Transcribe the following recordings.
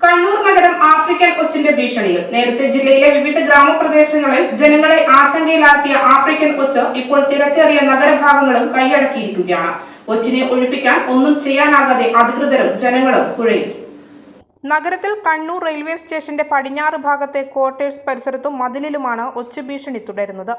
കണ്ണൂർ നഗരം ആഫ്രിക്കൻ ഒച്ചിന്റെ ഭീഷണിയിൽ. നേരത്തെ ജില്ലയിലെ വിവിധ ഗ്രാമപ്രദേശങ്ങളിൽ ജനങ്ങളെ ആശങ്കയിലാക്കിയ ആഫ്രിക്കൻ ഒച്ച് ഇപ്പോൾ തിരക്കേറിയ നഗരഭാഗങ്ങളും കൈയടക്കിയിരിക്കുകയാണ്. കൊച്ചിനെ ഒഴിപ്പിക്കാൻ ഒന്നും ചെയ്യാനാകാതെ അധികൃതരും ജനങ്ങളും കുഴയും നഗരത്തിൽ കണ്ണൂർ റെയിൽവേ സ്റ്റേഷന്റെ പടിഞ്ഞാറ് ഭാഗത്തെ ക്വാർട്ടേഴ്സ് പരിസരത്തും മതിലിലുമാണ് ഒച്ച ഭീഷണി തുടരുന്നത്.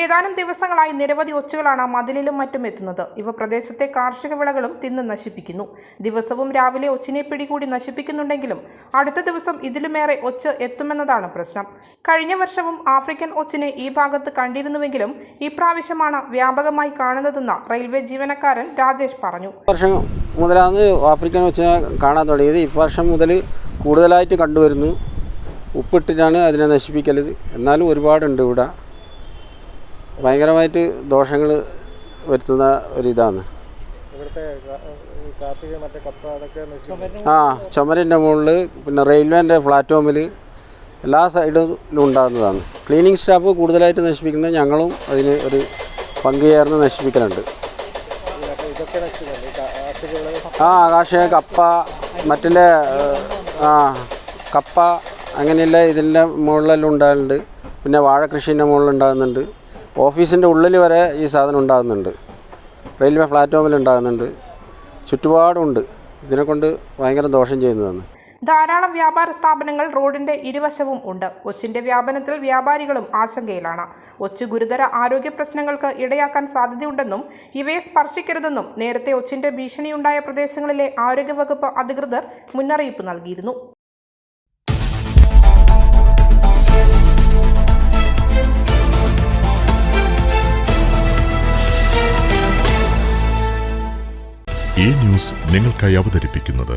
ഏതാനും ദിവസങ്ങളായി നിരവധി ഒച്ചുകളാണ് മതിലിലും മറ്റും എത്തുന്നത്. ഇവ പ്രദേശത്തെ കാർഷിക വിളകളും തിന്ന് നശിപ്പിക്കുന്നു. ദിവസവും രാവിലെ ഒച്ചിനെ പിടികൂടി നശിപ്പിക്കുന്നുണ്ടെങ്കിലും അടുത്ത ദിവസം ഇതിലുമേറെ ഒച്ച് എത്തുമെന്നതാണ് പ്രശ്നം. കഴിഞ്ഞ വർഷവും ആഫ്രിക്കൻ ഒച്ചിനെ ഈ ഭാഗത്ത് കണ്ടിരുന്നുവെങ്കിലും ഇപ്രാവശ്യമാണ് വ്യാപകമായി കാണുന്നതെന്ന് റെയിൽവേ ജീവനക്കാരൻ രാജേഷ് പറഞ്ഞു. മുതലാണ് ആഫ്രിക്കൻ വെച്ചാൽ കാണാൻ തുടങ്ങിയത് ഈ വർഷം മുതൽ കൂടുതലായിട്ട് കണ്ടുവരുന്നു. ഉപ്പിട്ടിട്ടാണ് അതിനെ നശിപ്പിക്കൽ എന്നാലും ഒരുപാടുണ്ട് ഇവിടെ. ഭയങ്കരമായിട്ട് ദോഷങ്ങൾ വരുത്തുന്ന ഒരിതാണ്. ആ ചുമരിന്റെ മുകളിൽ പിന്നെ റെയിൽവേന്റെ പ്ലാറ്റ്ഫോമിൽ എല്ലാ സൈഡിലും ഉണ്ടാകുന്നതാണ്. ക്ലീനിങ് സ്റ്റാഫ് കൂടുതലായിട്ട് നശിപ്പിക്കുന്നത് ഞങ്ങളും അതിന് ഒരു പങ്ക് ചേർന്ന് നശിപ്പിക്കലുണ്ട് ഈ മറ്റേ ഇതൊക്കെ നശിപ്പിക്കുന്നുണ്ട് ഈ കാ- കാർഷിക വിളകൾ ആ കാർഷിക കപ്പ മറ്റുള്ള ആ കപ്പ അങ്ങനെയുള്ള ഇതിന്റെ മുകളിലെല്ലാം ഉണ്ടാകുന്നുണ്ട് പിന്നെ വാഴ കൃഷീന്റെ മുകളിൽ ഉണ്ടാകുന്നുണ്ട്. ഓഫീസിന്റെ ഉള്ളിൽ വരെ ഈ സാധനം ഉണ്ടാകുന്നുണ്ട്. റെയിൽവേ പ്ലാറ്റ്ഫോമിൽ ഉണ്ടാകുന്നുണ്ട്. ചുറ്റുപാടുമുണ്ട് ഇതിനെക്കൊണ്ട് ഭയങ്കര ദോഷം ചെയ്യുന്നതാണ്. ധാരാളം വ്യാപാര സ്ഥാപനങ്ങൾ റോഡിന്റെ ഇരുവശവും ഉണ്ട്. ഒച്ചിന്റെ വ്യാപനത്തിൽ വ്യാപാരികളും ആശങ്കയിലാണ്. ഒച്ച് ഗുരുതര ആരോഗ്യ പ്രശ്നങ്ങൾക്ക് ഇടയാക്കാൻ സാധ്യതയുണ്ടെന്നും ഇവയെ സ്പർശിക്കരുതെന്നും നേരത്തെ ഒച്ചിന്റെ ഭീഷണിയുണ്ടായ പ്രദേശങ്ങളിലെ ആരോഗ്യവകുപ്പ് അധികൃതർ മുന്നറിയിപ്പ് നൽകിയിരുന്നു. ഈ ന്യൂസ് നിങ്ങൾക്കായി അവതരിപ്പിക്കുന്നത്